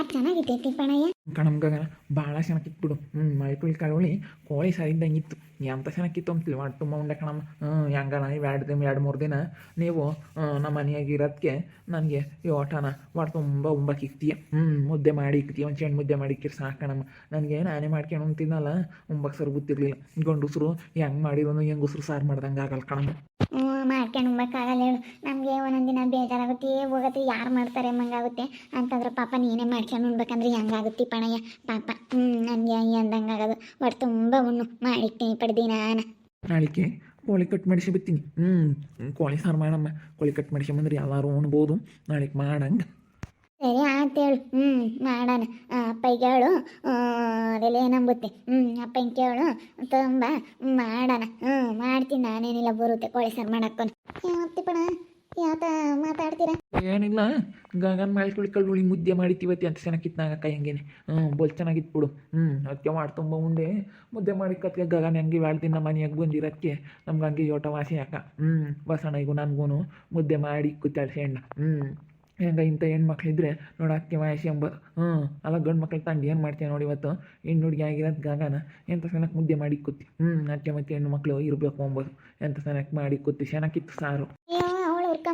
ಸಾರು ಚೆನ್ನಾಗಿತ್ತು ಕಣಮ್ ಗಗನ ಭಾಳ ಚೆನ್ನಾಗಿತ್ತು ಹ್ಞೂ ಮೈಪುಳಿ ಕಳವಳಿ ಕೋಳಿ ಸರಿದಂಗಿತ್ತು ಎಂತ ಚೆನ್ನಾಗಿತ್ತು ಅಂತಿಲ್ಲ. ಒಟ್ಟು ತುಂಬ ಉಂಡೆ ಕಣಮ್ಮ ಹ್ಞೂ ಹೆಂಗಣ ಎರಡು ದಿನ ಎರಡು ಮೂರು ದಿನ ನೀವು ನಮ್ಮ ಮನೆಯಾಗ ಇರೋದಕ್ಕೆ ನನಗೆ ಈ ಓಟನ ಒಟ್ಟು ತುಂಬ ಉಂಬಕ್ಕೆ ಇಕ್ತೀಯ. ಹ್ಞೂ ಮುದ್ದೆ ಮಾಡಿ ಇಕ್ತೀಯ. ಒಂದು ಚೆಂಡು ಮುದ್ದೆ ಮಾಡಿ ಇಕ್ಕಿರಿ ಸಾಕು ಕಣಮ್ಮ ನನಗೆ ನಾನೇ ಮಾಡ್ಕೊಂಡು ಅಂತಿದ್ನಲ್ಲ ಉಂಬಕ್ಕೆ ಸರ್ ಗೊತ್ತಿರಲಿಲ್ಲ. ಗಂಡಸ್ರು ಹೆಂಗೆ ಮಾಡಿರೋನು ಹೆಂಗಸ್ರು ಸಾರು ಮಾಡ್ದಂಗೆ ಆಗಲ್ಲ ಕಣಮ್ಮ ಮಾಡ್ಕೊಂಡು ಉಂಬಕ್ಕಾಗಲ್ಲ ಹೇಳು. ನಮಗೆ ಒಂದೊಂದು ದಿನ ಬೇಜಾರಾಗುತ್ತೆ. ಹೋಗತ್ತೆ ಯಾರು ಮಾಡ್ತಾರೆ ಎಂಬಂಗಾಗುತ್ತೆ ಅಂತಂದ್ರೆ ಪಾಪ ನೀನೇ ಮಾಡ್ಕೊಂಡು ಉಣ್ಬೇಕಂದ್ರೆ ಹೆಂಗಾಗುತ್ತೆ ಪಣಯ್ಯ? ಪಾಪ. ಹ್ಞೂ ನನಗೆ ಅಂದಂಗೆ ಆಗೋದು. ಒಟ್ಟು ತುಂಬ ಉಣ್ಣು ಮಾಡಿಕ್ತೀನಿ ಪಡ್ದಿ ನಾನು. ನಾಳಿಕೆ ಕೋಳಿ ಕಟ್ ಮಾಡಿಸಿ ಬಿತ್ತೀನಿ. ಹ್ಞೂ ಕೋಳಿ ಸಾರು ಮಾಡಮ್ಮ. ಕೋಳಿ ಕಟ್ ಮಾಡಿಸಿ ಬಂದ್ರೆ ಎಲ್ಲರೂ ಉಣ್ಬೋದು. ನಾಳೆಗೆ ಮಾಡಂಗೆ. ಸರಿ ಹೇಳು. ಹ್ಞೂ ಮಾಡೋಣ. ಅಪ್ಪಗೆ ಹೇಳು. ಅದೆಲ್ಲ ನಂಬುತ್ತೆ ಹ್ಞೂ ಅಪ್ಪನ ಕೇಳು. ತುಂಬ. ಮಾಡೋಣ. ಹ್ಞೂ ಮಾಡ್ತೀನಿ. ನಾನೇನಿಲ್ಲ ಬರುತ್ತೆ ಕೋಳಿ ಸಾರು ಮಾಡಕ್ಕೊಂಡು ಯಾವತ್ತಿ ಪಣ? ಯಾತ ಮಾತಾಡ್ತೀರಾ? ಏನಿಲ್ಲ ಗಗನ್ ಮೇಲೆ ಕುಳಿ ಉಳಿ ಮುದ್ದೆ ಮಾಡಿತ್ತಿವತ್ತಿ ಅಂತ ಚೆನ್ನಾಗಿತ್ತು ನಾಗ ಕೈ ಹಂಗೇನೆ. ಹ್ಞೂ ಬೋಲ್ ಚೆನ್ನಾಗಿತ್ತು ಬಿಡು. ಹ್ಞೂ ಅದಕ್ಕೆ ಮಾಡಿ ತುಂಬ ಉಂಡೆ. ಮುದ್ದೆ ಮಾಡಿ ಕತ್ಗೆ ಗಗನ್ ಹಂಗೆ ಹೇಳ್ತೀನಿ ನಮ್ಮ ಮನೆಯಾಗ ಬಂದಿರೋದಕ್ಕೆ ನಮ್ಗೆ ಹಂಗೆ ಯೋಟ ವಾಸಿ ಯಾಕ ಹ್ಞೂ ಬಸಣ್ಣಗೂ ನನಗೂ ಮುದ್ದೆ ಮಾಡಿ ಕುತ್ತಾಳ್ಸಿ ಹೆಣ್ಣ. ಹ್ಞೂ ಹೆಂಗೆ ಇಂಥ ಹೆಣ್ಮಕ್ಳಿದ್ರೆ ನೋಡಕ್ಕೆ ವಾಸಿ ಎಂಬ ಹ್ಞೂ ಅಲ್ಲ ಗಂಡು ಮಕ್ಳು ತಂದು ಏನು ಮಾಡ್ತೀಯ ನೋಡಿ ಇವತ್ತು? ಹೆಣ್ಣು ಹುಡುಗಿ ಆಗಿರೋದು ಗಗನ ಎಂಥ ಚೆನ್ನಾಗಿ ಮುದ್ದೆ ಮಾಡಿ ಕೂತಿ ಹ್ಞೂ ಅದಕ್ಕೆ ಮತ್ತೆ ಹೆಣ್ಣು ಮಕ್ಕಳು ಇರಬೇಕು ಅಂಬೋದು ಎಂಥ ಚೆನ್ನಾಗಿ ಮಾಡಿ ಕೂತಿ ಚೆನ್ನಾಗಿತ್ತು ಸಾರು.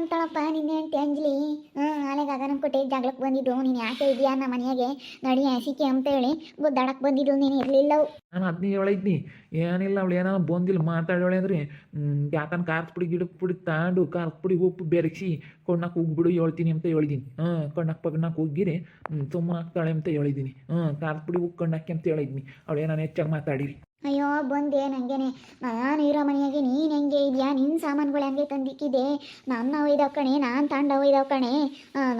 ಹುರ್ಕೊಂತಾಳಪ್ಪ ನಿನ್ನೆ ಹೆಂಡತಿ ಅಂಜಲಿ. ಹ್ಞೂ ಅಲೆಗೆ ಅದನ್ನ ಕೊಟ್ಟೆ ಜಗಳಕ್ಕೆ ಬಂದಿದ್ದು. ನೀನು ಯಾಕೆ ಇದೆಯಾ ನಮ್ಮ ಮನೆಯಾಗೆ? ನಡಿ ಹಸಿಕೆ ಅಂತ ಹೇಳಿ ಗುದ್ದಾಡಕ್ಕೆ ಬಂದಿದ್ದು, ನೀನು ಇರಲಿಲ್ಲವು ನಾನು ಅದನ್ನೇ ಹೇಳಿದ್ನಿ ಏನಿಲ್ಲ, ಅವಳು ಏನೋ ಬಂದಿಲ್ಲ ಮಾತಾಡೋಳೆ ಅಂದ್ರೆ ಯಾಕನ್ ಖಾರದ ಪುಡಿ ಗಿಡಕ್ಕೆ ಪುಡಿ ತಾಂಡು ಖಾರದ ಪುಡಿ ಉಪ್ಪು ಬೆರಗಿಸಿ ಕೊಣ್ಣಕ್ಕೆ ಹೋಗ್ಬಿಡು ಹೇಳ್ತೀನಿ ಅಂತ ಹೇಳಿದ್ದೀನಿ ಹಾಂ ಕಣ್ಣಕ್ಕೆ ಪಗಣ್ಣಕ್ಕೆ ಹೋಗಿರಿ ಸುಮ್ಮನೆ ಹಾಕ್ತಾಳೆ ಅಂತ ಹೇಳಿದ್ದೀನಿ ಹಾಂ ಖಾರದ ಪುಡಿ ಉಪ್ಪು ಕಣ್ಣಕ್ಕೆ ಅಂತ ಹೇಳಿದ್ನಿ. ಅವಳು ಏನೋ ಹೆಚ್ಚಾಗಿ ಮಾತಾಡಿರಿ. ಅಯ್ಯೋ, ಬಂದೆ ನನಗೇನೆ ನಾನು ಇರೋ ಮನೆಯಾಗೆ ನೀನು ಹೆಂಗೆ ಇದೆಯಾ? ನಿನ್ನ ಸಾಮಾನುಗಳು ಹೆಂಗೆ ತಂದಿಕ್ಕಿದೆ. ನನ್ನ ಒಯ್ದವ್ ಕಣೆ, ನಾನು ತಂಡ ಒಯ್ದವ್ ಕಣೆ.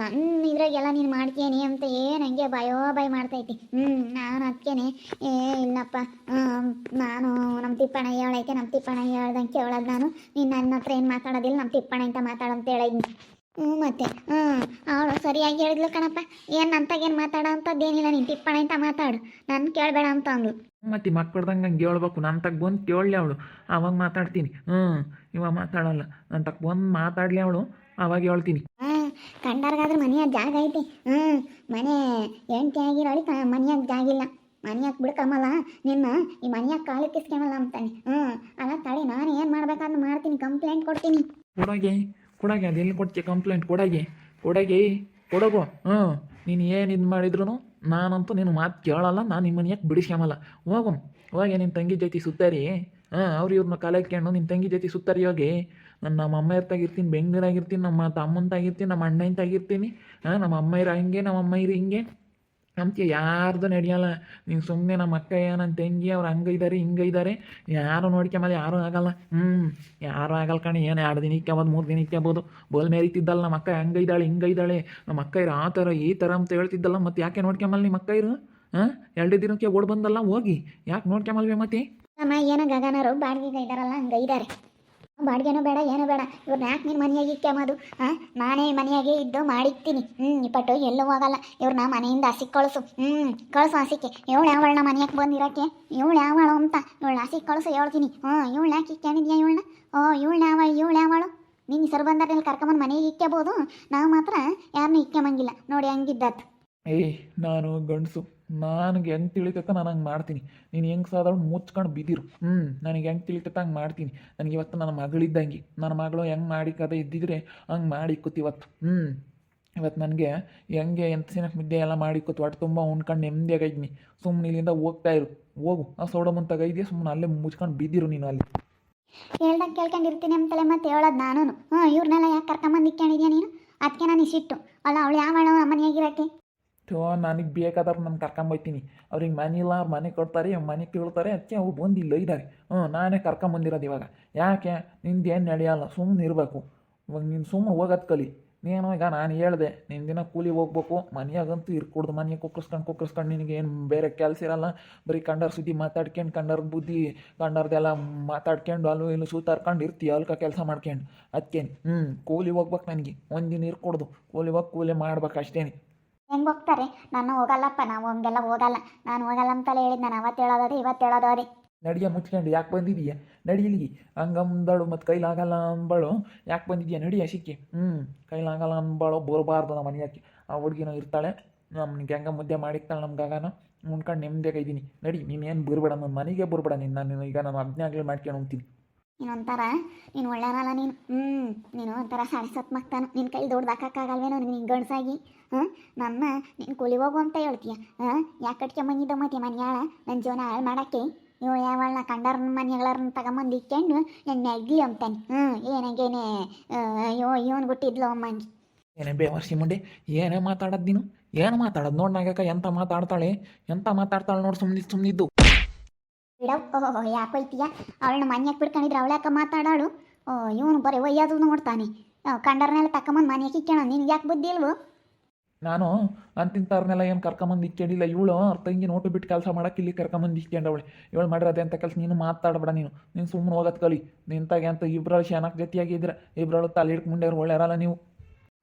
ನನ್ನ ಇದ್ರಾಗೆಲ್ಲ ನೀನು ಮಾಡ್ತೀನಿ ಅಂತ ಏನು ಹಂಗೆ ಭಯೋ ಭಯ ಮಾಡ್ತೈತಿ. ಹ್ಞೂ ನಾನು ಅದಕ್ಕೇನೆ ಏ, ಇಲ್ಲಪ್ಪ. ನಾನು ನಮ್ಮ ತಿಪ್ಪಣ್ಣ ಹೇಳೈತೆ ನಮ್ಮ ತಿಪ್ಪಣ್ಣ ಹೇಳ್ದಂಗೆ ಕೇಳೋದು ನಾನು. ನೀನು ನನ್ನ ಹತ್ರ ಏನು ಮಾತಾಡೋದಿಲ್ಲ ನಮ್ಮ ತಿಪ್ಪಣ್ಣ ಅಂತ ಮಾತಾಡಂತ ಹೇಳಿದ್ನಿ. ಹ್ಞೂ ಮತ್ತೆ. ಹ್ಞೂ ಅವಳು ಸರಿಯಾಗಿ ಹೇಳಿದ್ಲು ಕಣಪ್ಪ. ಏನು ನಂತಾಗೇನು ಮಾತಾಡೋ ಅಂಥದ್ದೇನಿಲ್ಲ ನೀನು ತಿಪ್ಪಣ್ಣ ಅಂತ ಮಾತಾಡು. ನಾನು ಕೇಳಬೇಡ ಅಂತ ಅಂದ್ಲು. ಮತ್ತೆ ಮಕ್ಕಳ್ದಂಗೆ ಹಂಗೆ ಹೇಳ್ಬೇಕು. ನನ್ನ ತಗ ಬಂದು ಕೇಳಲಿ ಅವಳು. ಅವಾಗ ಮಾತಾಡ್ತೀನಿ. ಹ್ಞೂ ಇವಾಗ ಮಾತಾಡಲ್ಲ. ನನ್ನ ತಗ ಬಂದು ಮಾತಾಡಲಿ ಅವಳು. ಅವಾಗ ಹೇಳ್ತೀನಿ. ಕಂಡಾರ್ಗಾದ್ರೆ ಮನೆಯಾಗ ಜಾಗ ಐತಿ. ಹ್ಞೂ ಮನೆ ಹೆಂಡತಿ ಆಗಿರೋಳಿ ಮನೆಯಾಗ ಜಾಗ ಇಲ್ಲ. ಮನೆಯಾಗ ಬಿಡ್ಕಮಲ್ಲ ನಿನ್ನ ಈ ಮನೆಯಾಗ ಕಾಲು ಕಿಸ್ಕೊಳಲ್ಲ ಅಂತಾನೆ. ಹ್ಞೂ ಅಲ್ಲ ತಡಿ ನಾನು ಏನು ಮಾಡ್ಬೇಕಾದ್ರೆ ಮಾಡ್ತೀನಿ. ಕಂಪ್ಲೇಂಟ್ ಕೊಡ್ತೀನಿ. ಕೊಡಗೆ ಕೊಡಗೆ ಅದೆಲ್ಲಿ ಕೊಡ್ತೀಯ ಕಂಪ್ಲೇಂಟ್? ಕೊಡಗೆ ಕೊಡಗೆ ಕೊಡಗು. ಹ್ಞೂ ನೀನು ಏನು ಇದು ಮಾಡಿದ್ರು ನಾನಂತೂ ನಿನ್ನ ಮಾತು ಕೇಳಲ್ಲ, ನಾನು ನಿಮ್ಮ ಮನೆಯಾಗ ಬಿಡಿಸ್ಕೊಂಬಲ್ಲ ಹೋಗಮ್ ಹೋಗಿ. ನಿನ್ನ ತಂಗಿ ಜೊತೆ ಸುತ್ತಾರಿ ಹಾಂ, ಅವ್ರು ಇವ್ರನ್ನ ಕಲೆಕ್ಕೊಂಡು ನಿನ್ನ ತಂಗಿ ಜೊತೆ ಸುತ್ತಾರಿ ಹೋಗಿ. ನಾನು ನಮ್ಮ ಅಮ್ಮ ಇರ್ತಾಗಿರ್ತೀನಿ ಬೆಂಗಳೂರಾಗಿರ್ತೀನಿ ನಮ್ಮ ತಮ್ಮಂತಾಗಿರ್ತೀನಿ ನಮ್ಮ ಅಣ್ಣಂತಾಗಿರ್ತೀನಿ ಹಾಂ, ನಮ್ಮ ಅಮ್ಮ ಇರೋ ಹಿಂಗೆ, ನಮ್ಮ ಅಮ್ಮ ಇರೋ ಹಿಂಗೆ. ನಮ್ಗೆ ಯಾರ್ದು ನಡೆಯಲ್ಲ. ನೀನು ಸುಮ್ಮನೆ ನಮ್ಮ ಅಕ್ಕಯ್ಯ ನನ್ನ ತಂಗಿ ಅವ್ರು ಹಂಗೆ ಇದ್ದಾರೆ ಹಿಂಗೆ ಇದ್ದಾರೆ ಯಾರು ನೋಡ್ಕೊಂಬಲ್ಲ ಯಾರೂ ಆಗಲ್ಲ. ಹ್ಞೂ ಯಾರು ಆಗಲ್ಲ ಕಣೆ. ಏನು ಎರಡು ದಿನ ಇಕ್ಕೋಬೋದು ಮೂರು ದಿನ ಇಕ್ಕೋಬೋದು ಬೋಲ್ ಮೇರಿತಿದ್ದಲ್ಲ ನಮ್ಮ ಅಕ್ಕ ಹಂಗೆ ಇದ್ದಾಳೆ ಹಿಂಗೆ ಇದ್ದಾಳೆ ನಮ್ಮ ಅಕ್ಕ ಇರು ಆ ಥರ, ಈ ಥರ ಅಂತ ಹೇಳ್ತಿದ್ದಲ್ಲ. ಮತ್ತೆ ಯಾಕೆ ನೋಡ್ಕೊಂಬಲ್ಲ ನಿಮ್ಮ ಅಕ್ಕ ಇರು ಹಾಂ, ಎರಡು ದಿನಕ್ಕೆ ಓಡ್ ಬಂದಲ್ಲ, ಹೋಗಿ. ಯಾಕೆ ನೋಡ್ಕೊಂಬಲ್ವೇ ಮತ್ತೆ? ಅಮ್ಮ ಏನೋ ಗಗನರು ಬಾಡಿಗೆ ಇದ್ದಾರಲ್ಲ ಹಂಗೆ ಇದ್ದಾರೆ ಬಾಡಿಗೆನೂ ಬೇಡ, ಏನು ಬೇಡ. ಇವ್ರನ್ನ ಯಾಕೆ ನೀನು ಮನೆಯಾಗೆ ಇಕ್ಕೆಂಬೋದು ಹಾಂ ನಾನೇ ಮನೆಯಾಗೆ ಇದ್ದು ಮಾಡಿಕ್ತೀನಿ ಹ್ಞೂ ಇಪ್ಪಟ್ಟು ಎಲ್ಲೂ ಹೋಗಲ್ಲ ಇವ್ರನ್ನ ಮನೆಯಿಂದ ಹಸಿಗೆ ಕಳಿಸು. ಹ್ಞೂ ಕಳಿಸು ಹಸಿಕ್ಕೆ ಇವಳು ಯಾವಳನ್ನ ಮನೆಯಾಗೆ ಬಂದಿರೋಕ್ಕೆ? ಇವಳು ಯಾವಳು ಅಂತ. ಇವಳು ಹಸಿಗೆ ಕಳಿಸು ಹೇಳ್ತೀನಿ. ಹ್ಞೂ ಇವಳು ಯಾಕೆ ಇಕ್ಕೊಂಡಿದ್ಯಾ ಇವಳನ್ನ? ಓ ಇವಳು ಯಾವ ಇವಳು ಯಾವಳು ನೀನು ಹೆಸರು ಬಂದಾಗ ಕರ್ಕೊಂಬಂದು ಮನೆಗೆ ಇಕ್ಕೋಬೋದು. ನಾವು ಮಾತ್ರ ಯಾರನ್ನೂ ಇಕ್ಕೊಂಬಂಗಿಲ್ಲ ನೋಡಿ ಹಂಗಿದ್ದಾತ್. ಏಯ್, ನಾನು ಗಂಡಸು. ನನಗೆ ಹೆಂಗೆ ತಿಳಿತೈತೆ ನಾನು ಹಂಗೆ ಮಾಡ್ತೀನಿ. ನೀನು ಹೆಂಗೆ ಸಾಧಾರಣ ಮುಚ್ಕೊಂಡು ಬಿದ್ದಿರು. ಹ್ಞೂ ನನಗೆ ಹೆಂಗೆ ತಿಳಿತೈತೆ ಹಂಗೆ ಮಾಡ್ತೀನಿ. ನನಗೆ ಇವತ್ತು ನನ್ನ ಮಗಳಿದ್ದಂಗೆ. ನನ್ನ ಮಗಳು ಹೆಂಗೆ ಮಾಡಿ ಕದ ಇದ್ದಿದ್ರೆ ಹಂಗೆ ಮಾಡಿ ಇವತ್ತು. ಹ್ಞೂ ಇವತ್ತು ನನಗೆ ಹೆಂಗೆ ಎಂತ ಸಿನಕ್ಕೆ ಮುದ್ದೆ ಎಲ್ಲ ಮಾಡಿ ಕೂತು ಹೊಟ್ಟೆ ತುಂಬ ಉಣ್ಕೊಂಡು ನೆಮ್ಮದಿಯಾಗಿದ್ದೀನಿ ಸುಮ್ಮನೆ ಇಲ್ಲಿಂದ ಹೋಗ್ತಾ ಇರು. ಹೋಗು. ಆ ಸೋಡ ಮುಂತಾಗ ಸುಮ್ಮನೆ ಅಲ್ಲೇ ಮುಚ್ಕೊಂಡು ಬಿದ್ದಿರು ನೀನು ಅಲ್ಲಿ. ಹೇಳ್ದಂಗೆ ಕೇಳ್ಕೊಂಡಿರ್ತೀನಿ ಅಂತಲೇ ಮತ್ತೆ ಹೇಳೋದು ನಾನು ಹ್ಞೂ ಇವ್ರನ್ನೆಲ್ಲ ಯಾಕೆ ಕರ್ಕೊಂಬಂದು ಇಕ್ಕೊಂಡಿದ್ಯಾ ನೀನು? ಅದಕ್ಕೆ ನಾನು ಇಷ್ಟಿಟ್ಟು ಅಲ್ಲ, ಅವಳು ಯಾವಳು ಮನೆಯಾಗಿರೋಕ್ಕೆ ಥೋ ನನಗೆ ಬೇಕಾದ್ರೆ ನಾನು ಕರ್ಕೊಂಬೈತೀನಿ ಅವ್ರಿಗೆ ಮನೆ ಇಲ್ಲ, ಅವ್ರು ಮನೆ ಕೊಡ್ತಾರೆ ಮನೆ ಕೇಳ್ತಾರೆ ಅದಕ್ಕೆ ಅವ್ರು ಇಲ್ಲ ಇದ್ದಾರೆ ಹ್ಞೂ ನಾನೇ ಕರ್ಕೊಂಬಂದಿರೋದು ಇವಾಗ. ಯಾಕೆ? ನಿಂದು ಏನು ನಡೆಯಲ್ಲ? ಸುಮ್ಮನೆ ಇರಬೇಕು. ಇವಾಗ ನೀನು ಸುಮ್ಮನೆ ಹೋಗೋದು ಕಲಿ. ನೀನು ಈಗ ನಾನು ಹೇಳ್ದೆ ನಿನ್ನ ದಿನ ಕೂಲಿ ಹೋಗ್ಬೇಕು, ಮನೆಯಾಗಂತೂ ಇರ್ಕೊಡ್ದು ಮನೆಗೆ ಕುಕ್ಕರ್ಸ್ಕೊಂಡು ಕುಕ್ಕರ್ಸ್ಕೊಂಡು ನಿನಗೆ ಏನು ಬೇರೆ ಕೆಲಸ ಇರಲ್ಲ. ಬರೀ ಕಂಡರ್ ಸುದ್ದಿ ಮಾತಾಡ್ಕೊಂಡು, ಕಂಡರ್ ಬುದ್ಧಿ, ಕಂಡರ್ದೆಲ್ಲ ಮಾತಾಡ್ಕೊಂಡು, ಅಲ್ಲೂ ಇಲ್ಲೂ ಸೂತಾರ್ಕೊಂಡು ಇರ್ತಿ ಅಲ್ಕ ಕೆಲಸ ಮಾಡ್ಕೊಂಡು. ಅದಕ್ಕೇನು ಹ್ಞೂ ಕೂಲಿ ಹೋಗ್ಬೇಕು ನನಗೆ. ಒಂದಿನ ಇರ್ಕೊಡ್ದು. ಕೂಲಿ ಹೋಗಿ ಕೂಲಿ ಮಾಡ್ಬೇಕು ಅಷ್ಟೇನೆ. ಹೆಂಗೆ ಹೋಗ್ತಾರೆ? ನಾನು ಹೋಗಲ್ಲಪ್ಪ, ನಾವು ಹಂಗೆಲ್ಲ ಹೋಗಲ್ಲ. ನಾನು ಹೋಗಲ್ಲ ಅಂತಲೇ ಹೇಳಿದ್ದು ನಾನು ಅವತ್ತು ಹೇಳೋದೋದೆ ಇವತ್ತು ಹೇಳೋದೋದೆ ನಡಿಯ ಮುಚ್ಕೊಂಡು ಯಾಕೆ ಬಂದಿದೀಯ? ನಡಿಲಿಗಿ ಹಂಗಂದಳು ಮತ್ತು ಕೈಲಾಗಲ್ಲ ಅಂಬಳು. ಯಾಕೆ ಬಂದಿದೀಯ? ನಡಿಯ ಸಿಕ್ಕಿ ಹ್ಞೂ ಕೈಲಾಗಲ್ಲ ಅಂಬಳು, ಬರಬಾರ್ದು ನಮ್ಮ ಮನೆಯಾಕೆ. ಆ ಹುಡುಗಿನ ಇರ್ತಾಳೆ. ನಮ್ಮ ಹೆಂಗೆ ಮುದ್ದೆ ಮಾಡಿಕ್ತಾಳೆ ನಮ್ಮ ಗಗನ. ಉಣ್ಕೊಂಡು ನೆಮ್ಮದಿಯಾಗ ಇದ್ದೀನಿ. ನಡಿ ನೀನೇನು ಬರಬೇಡ ನನ್ನ ಮನೆಗೆ ಬರಬೇಡ. ನೀನು ನಾನು ಈಗ ನಾನು ಅಜ್ಞೆ ಆಗಲಿ ಮಾಡ್ಕೊಂಡು ಹೋಗ್ತೀನಿ. ನೀನೊಂಥರ, ನೀನು ಒಳ್ಳೆಯವರಲ್ಲ ನೀನು. ಹ್ಞೂ ನೀನು ಒಂಥರ ಸಾಡೆ ಸತ್ ಮಕ್ತಾನು ನಿನ್ನ ಕೈಲಿ ದೊಡ್ಡದು ಹಾಕಕ್ಕಾಗಲ್ವೇನೋ ನಿನ್ನ ಗಂಡಸಾಗಿ. ಹಾಂ? ನನ್ನ, ನೀನು ಕೂಲಿ ಹೋಗು ಅಂತ ಹೇಳ್ತೀಯ. ಹಾಂ? ಯಾಕೆ ಕಟ್ಕೊಂಬಂದಿದ್ದ ಮತ್ತೆ ಮನೆಯಾಳ? ನನ್ನ ಜೀವನ ಹಾಳು ಮಾಡೋಕ್ಕೆ? ಇವ ಯಾವಳನ್ನ ಕಂಡರ ಮನೆಗಳನ್ನ ತಗೊಂಬಂದು ಇಕ್ಕೊಂಡು ನನ್ನ ನೆಗ್ಲಿ ಅಂತಾನೆ ಹ್ಞೂ ಏನಾಗೇನೆ? ಅಯ್ಯೋ, ಇವನು ಬಿಟ್ಟಿದ್ಲು ಅಮ್ಮಂಗೆ ಏನೇ ಬೇವರ್ಸಿ ಮುಂಡೆ ಏನೇ ಮಾತಾಡೋದು ನೀನು? ಏನು ಮಾತಾಡೋದು? ನೋಡಿ ನಾಗಕ್ಕ, ಎಂತ ಮಾತಾಡ್ತಾಳೆ? ಎಂತ ಮಾತಾಡ್ತಾಳೆ ನೋಡಿ ಸುಮ್ಮನೆ ಸುಮ್ಮನಿದ್ದು ಬಿಡವ್ ಓಹೋ ಯಾಕೋಯ್ತೀಯ ಅವಳನ್ನ ಮನ್ಯಾಗ ಬಿಡ್ಕೊಂಡಿದ್ರೆ ಅವಳ್ಯಾಕ ಮಾತಾಡಾಳು? ಓ ಇವನು ಬರೀ ಒಯ್ಯೋದು ನೋಡ್ತಾನೆ. ಕಂಡರ್ನೆಲ್ಲ ತಕ್ಕಂಬಂದು ಮನೆಗೆ ಇಕ್ಕೋಣ ನಿನ್ಗೆ ಯಾಕೆ ಬುದ್ಧಿ ಇಲ್ವೋ ನಾನು ಅಂತಿಂತವ್ರನ್ನೆಲ್ಲ ಏನು ಕರ್ಕೊಂಬಂದು ಇಕ್ಕೇಳಿಲ್ಲ ಇವಳು ಅರ್ಥ ತಂಗಿ ನೋಟು ಬಿಟ್ಟು ಕೆಲಸ ಮಾಡಕ್ಕೆ ಇಲ್ಲಿ ಕರ್ಕೊಂಬಂದು ಇಕ್ಕೊಂಡವಳೆ ಇವಳು ಮಾಡಿರೋದೆ ಅಂತ ಕೆಲಸ ನೀನು ಮಾತಾಡಬೇಡ ನೀನು. ನೀನು ಸುಮ್ಮನೆ ಹೋಗೋದು ಕಲಿ. ನಿಂತಾಗೆ ಅಂತ ಇಬ್ಬರು ಶನಕ್ ಜೊತೆಯಾಗಿದ್ರೆ ಇಬ್ಬರಳು ತಲೆ ಹಿಡ್ಕೊಂಡು ಮುಂಡೆ ಒಳ್ಳೆಯರಲ್ಲ ನೀವು.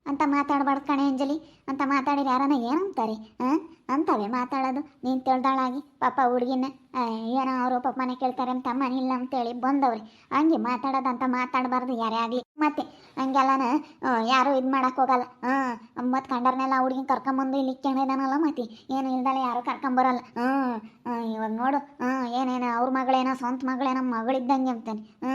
ಅಂತ ಮಾತಾಡಬಾರ್ದು ಕಣೆ ಅಂಜಲಿ. ಅಂತ ಮಾತಾಡಿದ್ರೆ ಯಾರನ್ನ ಏನಂತಾರೆ? ಹಾಂ ಅಂತವೆ ಮಾತಾಡೋದು. ನೀನು ತಿಳ್ದಾಳಾಗಿ. ಪಾಪ ಹುಡುಗಿನ ಏನೋ ಅವರು ಪಾಪ ಕೇಳ್ತಾರೆ ಅಂತ ಮನಿಲ್ಲ ಅಂತೇಳಿ ಬಂದವ್ರಿ. ಹಂಗೆ ಮಾತಾಡೋದಂತ ಮಾತಾಡಬಾರ್ದು ಯಾರೇ ಆಗಲಿ. ಮತ್ತೆ ಹಂಗೆಲ್ಲನ ಯಾರು ಇದು ಮಾಡಕ್ ಹೋಗಲ್ಲ. ಹಾಂ ಮತ್ತು ಕಂಡರ್ನೆಲ್ಲ ಹುಡುಗಿನ ಕರ್ಕೊಂಬಂದು ಇಲ್ಲಿ ಇಕ್ಕೊಂಡಿದ್ದಾನಲ್ಲ ಮತ್ತೆ? ಏನು ಇಲ್ದಲೆ ಯಾರು ಕರ್ಕೊಂಬರಲ್ಲ. ಹ್ಞೂ ಇವಾಗ ನೋಡು ಹ್ಮ್ ಏನೇನೋ ಅವ್ರ ಮಗಳೇನೋ, ಸ್ವಂತ ಮಗಳೇನೋ, ಮಗಳಿದ್ದಂಗೆ ಅಂತಾನೆ. ಹ್ಞೂ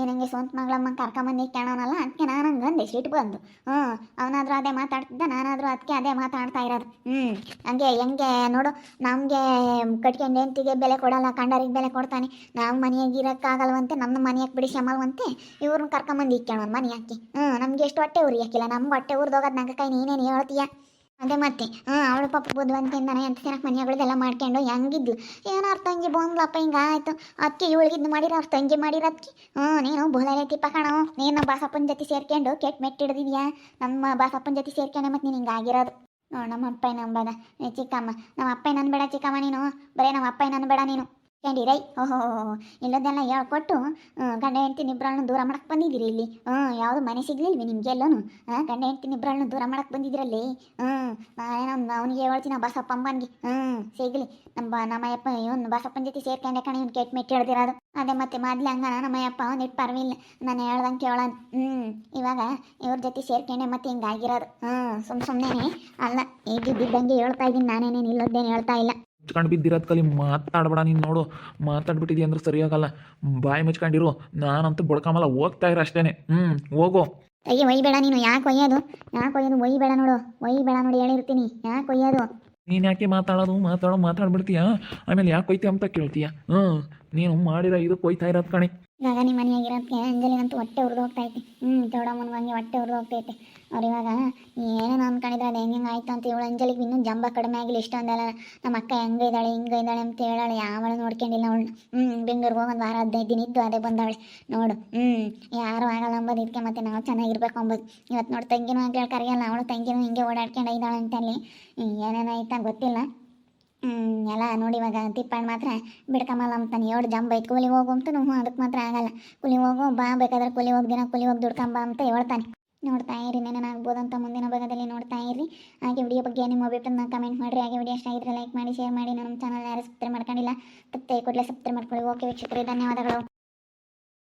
ಏನಂಗೆ ಸ್ವಂತ ಮಗಳಮ್ಮ ಕರ್ಕೊಂಬಂದು ಇಕ್ಕೊಳ್ಳೋನಲ್ಲ ಅದಕ್ಕೆ ನಾನು ಹಂಗಂದೆ ಸಿಟ್ಟು ಬಂದು. ಹ್ಞೂ ಅವನಾದ್ರು ಅದೇ ಮಾತಾಡ್ತಿದ್ದ, ನಾನಾದರೂ ಅದಕ್ಕೆ ಅದೇ ಮಾತಾಡ್ತಾ ಇರೋದು. ಹ್ಞೂ ಹಂಗೆ, ಹೆಂಗೆ ನೋಡು, ನಮಗೆ ಕಟ್ಕೊಂಡು ಹೆಂಡತಿಗೆ ಬೆಲೆ ಕೊಡಲ್ಲ, ಕಂಡರಿಗೆ ಬೆಲೆ ಕೊಡ್ತಾನೆ. ನಾವು ಮನೆಯಾಗ ಇರೋಕ್ಕಾಗಲ್ವಂತೆ ನಮ್ಮ ಮನೆಯಾಗ ಬಿಡಿಸಿ ಅಮಲ್ವಂತೆ ಇವ್ರನ್ನ ಕರ್ಕೊಂಬಂದು ಇಕ್ಕೋಣ ಮನೆ ಹಾಕಿ ಹ್ಞೂ ನಮ್ಗೆ ಎಷ್ಟು ಹೊಟ್ಟೆ ಉರಿ ಹಾಕಿಲ್ಲ ನಮ್ಮ ಹೊಟ್ಟೆ ಉರ್ದೋಗೋದು ನಂಗೆ ಕೈ ನೀನೇನು ಹೇಳ್ತೀಯ? ಅದೇ ಮತ್ತೆ ಹ್ಞೂ ಅವಳು ಪಾಪ ಬುದ್ಧಿವಂತಿಂದಾನೆ ಅಂತ ತಿನ್ನಕ್ಕೆ ಮನೆಗಳಿದೆಲ್ಲ ಮಾಡ್ಕೊಂಡು ಹೆಂಗಿದ್ಲು? ಏನೋ ಅವ್ರ ತಂಗಿ ಬಂದ್ಲಪ್ಪ ಹಿಂಗೆ ಆಯಿತು? ಅಕ್ಕಿ ಇವಳಿಗಿದ್ದು ಮಾಡಿರ ಅವ್ರ ತಂಗಿ ಮಾಡಿರೋದಕ್ಕೆ ಹ್ಞೂ ನೀನು ಬೋಲಲೆ ತಿಪ್ಪ ಕಣೋ. ನೀನು ಬಾಸಪ್ಪನ ಜೊತೆ ಸೇರ್ಕೊಂಡು ಕೆಟ್ಟ ಮೆಟ್ಟಿಡ್ದಿದ್ಯಾ ನಮ್ಮ ಬಾಸಪ್ಪನ ಜೊತೆ ಸೇರ್ಕೊಂಡೆ ಮತ್ತು ನೀನು ಹಿಂಗೆ ಆಗಿರೋದು. ನೋಡು, ನಮ್ಮ ಅಪ್ಪ ನಂಬದ. ಚಿಕ್ಕಮ್ಮ, ನಮ್ಮ ಅಪ್ಪ ನನ್ ಬೇಡ ಚಿಕ್ಕಮ್ಮ ನೀನು. ಬರೀ ನಮ್ಮ ಅಪ್ಪ ನನ್ ಬೇಡ ನೀನು. ಕಂಡಿರೈ ಓಹೋ ಇಲ್ಲದೆಲ್ಲ ಹೇಳ್ಕೊಟ್ಟು ಗಂಡ ಹೆಂಡ್ತಿನ ಇಬ್ಬರನ್ನು ದೂರ ಮಾಡಕ್ಕೆ ಬಂದಿದ್ದೀರಿ ಇಲ್ಲಿ? ಹ್ಞೂ ಯಾವುದು ಮನೆ ಸಿಗ್ಲಿಲ್ವಿ ನಿಮ್ಗೆ ಎಲ್ಲೋನು ಹಾಂ ಗಂಡ ಹೆಂಡ್ತಿನ ಇಬ್ಬರನ್ನು ದೂರ ಮಾಡಕ್ಕೆ ಬಂದಿದ್ದೀರಲ್ಲಿ ಹ್ಞೂ ನಾನೇನೋ ಅವನಿಗೆ ಹೇಳ್ತೀನಿ ಬಸಪ್ಪ ಅಮ್ಮನಿಗೆ. ಹ್ಞೂ ಸಿಗಲಿ. ನಮ್ಮ ನಮ್ಮಯ್ಯಪ್ಪ, ಇವನು ಬಸಪ್ಪನ ಜೊತೆ ಸೇರ್ಕೊಂಡೆ ಕಣ, ಇವ್ನು ಕೆಟ್ಟ ಮೆಟ್ಟಿ ಹೇಳ್ದಿರೋದು. ಅದೇ ಮತ್ತೆ ಮೊದ್ಲು ಹಂಗ ನಮ್ಮಯ್ಯಪ್ಪ ಅವ್ನು ಇಟ್ಟು ಪರ್ವಿಲ್ಲ. ನಾನು ಹೇಳ್ದಂಗೆ ಕೇಳೋನ್. ಹ್ಞೂ ಇವಾಗ ಇವ್ರ ಜೊತೆ ಸೇರ್ಕೊಂಡೆ ಮತ್ತೆ ಹಿಂಗಾಗಿರೋದು. ಹ್ಞೂ ಸುಮ್ಮ ಸುಮ್ಮನೆ ಅಲ್ಲ ಇದ್ದಿದ್ದಂಗೆ ಹೇಳ್ತಾ ಇದ್ದೀನಿ, ನಾನೇನೇನು ಇಲ್ಲದ್ದೇನು ಹೇಳ್ತಾ ಇಲ್ಲ. ಮುಚ್ಕೊಂಡು ಬಿದ್ದಿರೋದು ಕಲಿ ಮಾತಾಡ್ಬೇಡ ನೀನು ನೋಡು. ಮಾತಾಡ್ಬಿಟ್ಟಿದ್ದಿ ಅಂದ್ರೆ ಸರಿಯಾಗಲ್ಲ. ಬಾಯಿ ಮುಚ್ಕೊಂಡಿರು. ನಾನಂತೂ ಬಡ್ಕೊಂಬಲ್ಲ ಹೋಗ್ತಾ ಇರೋ ಅಷ್ಟೇ ಹ್ಞೂ ಹೋಗು. ಅಯ್ಯ ಒಯ್ಬೇಡ ನೀನು. ಯಾಕೆ ಒಯ್ಯೋದು? ಯಾಕೆ ಒಯ್ಯೋದು? ಒಯ್ಬೇಡ ನೋಡು. ಒಯ್ಬೇಡ ನೋಡಿ ಹೇಳಿರ್ತೀನಿ. ಯಾಕೆ ಒಯ್ಯೋದು? ನೀನು ಯಾಕೆ ಮಾತಾಡೋದು? ಮಾತಾಡೋ ಮಾತಾಡ್ಬಿಡ್ತೀಯ? ಆಮೇಲೆ ಯಾಕೆ ಒಯ್ತೀಯ ಅಂತ ಕೇಳ್ತೀಯ? ಹ್ಞೂ ನೀನು ಮಾಡಿರೋ ಇದು ಕೊಯ್ತಾ ಇರೋದು ಕಣೆ. ಇವಾಗ ನಿಮ್ಮ ಮನೆಯಾಗಿರೋದಕ್ಕೆ ಅಂಜಲಿಗಂತೂ ಹೊಟ್ಟೆ ಉರಿದು ಹೋಗ್ತೈತೆ ಹ್ಞೂ ದೊಡ್ಡಮ್ಮನ ಹಂಗೆ ಹೊಟ್ಟೆ ಉರಿದು ಹೋಗ್ತೈತೆ ಅವ್ರು ಇವಾಗ, ಏನೇನು ಅನ್ಕೊಂಡಿದ್ರೆ, ಅದು ಹೆಂಗೆ ಆಯಿತು ಅಂತ ಇವಳು ಅಂಜಲಿಗೆ ಇನ್ನೂ ಜಂಬ ಕಡಿಮೆ ಆಗಿಲ್ಲ ಇಷ್ಟೊಂದಲ್ಲ ನಮ್ಮ ಅಕ್ಕ ಹೆಂಗೆ ಇದ್ದಾಳೆ, ಹಿಂಗೆ ಇದ್ದಾಳೆ ಅಂತ ಹೇಳಾಳೆ, ಯಾವಳು ನೋಡ್ಕೊಂಡಿಲ್ಲ ಅವಳು ಹ್ಞೂ ಬೆಂಗಳೂರಿಗೆ ಹೋಗೋದು ವಾರ ಹದಿನೈದು ದಿನ ಇದ್ದು ಅದೇ ಬಂದವಳೆ ನೋಡು ಹ್ಞೂ ಯಾರು ಆಗಲ್ಲ ಅಂಬೋದು ಇದಕ್ಕೆ ಮತ್ತೆ ನಾವು ಚೆನ್ನಾಗಿರ್ಬೇಕು ಅಂಬೋದು. ಇವತ್ತು ನೋಡಿ ತಂಗಿನೂ ಹೇಳಿ ಕರೆಯಲ್ಲ, ಅವಳು ತಂಗಿನೂ ಹಿಂಗೆ ಓಡಾಡ್ಕೊಂಡು ಇದ್ದಾಳೆ ಅಂತಲ್ಲಿ ಏನೇನಾಯ್ತಾ ಗೊತ್ತಿಲ್ಲ. ಎಲ್ಲ ನೋಡಿ ಇವಾಗ ತಿಪ್ಪಣ್ಣ ಮಾತ್ರ ಬಿಡ್ಕಮಲ್ಲ ಅಂತಾನೆ ಎರಡು ಜಂಬ ಐತೆ. ಕೂಲಿ ಹೋಗು ಅಂತ ಹ್ಞೂ ಅದಕ್ಕೆ ಮಾತ್ರ ಆಗಲ್ಲ. ಕೂಲಿ ಹೋಗು, ಬಾ, ಬೇಕಾದ್ರೆ ಕೂಲಿ ಹೋಗಿ ದಿನ ಕೂಲಿ ಹೋಗಿ ದುಡ್ಕಂಬ ಅಂತ ಹೇಳ್ತಾನೆ. ನೋಡ್ತಾ ಇರಿ ನೆನೇನಾಗ್ಬೋದು ಅಂತ ಮುಂದಿನ ಭಾಗದಲ್ಲಿ ನೋಡ್ತಾ ಇರಿ. ಹಾಗೆ ವಿಡಿಯೋ ಬಗ್ಗೆ ನಿಮ್ಮ ಅಭಿಪ್ರಾಯನ ಕಮೆಂಟ್ ಮಾಡಿರಿ. ಹಾಗೆ ವಿಡಿಯೋ ಇಷ್ಟ ಲೈಕ್ ಮಾಡಿ ಶೇರ್ ಮಾಡಿ. ನಮ್ಮ ಚಾನಲ್ ಯಾರು ಸಬ್ಸ್ಕ್ರೈಬ್ ಮಾಡ್ಕೊಂಡಿಲ್ಲ ತಪ್ಪದೆ ಕೂಡಲೇ ಸಬ್ಸ್ಕ್ರೈಬ್ ಮಾಡ್ಕೊಳ್ಳಿ. ಓಕೆ ವೀಕ್ಷಕರೇ, ಧನ್ಯವಾದಗಳು.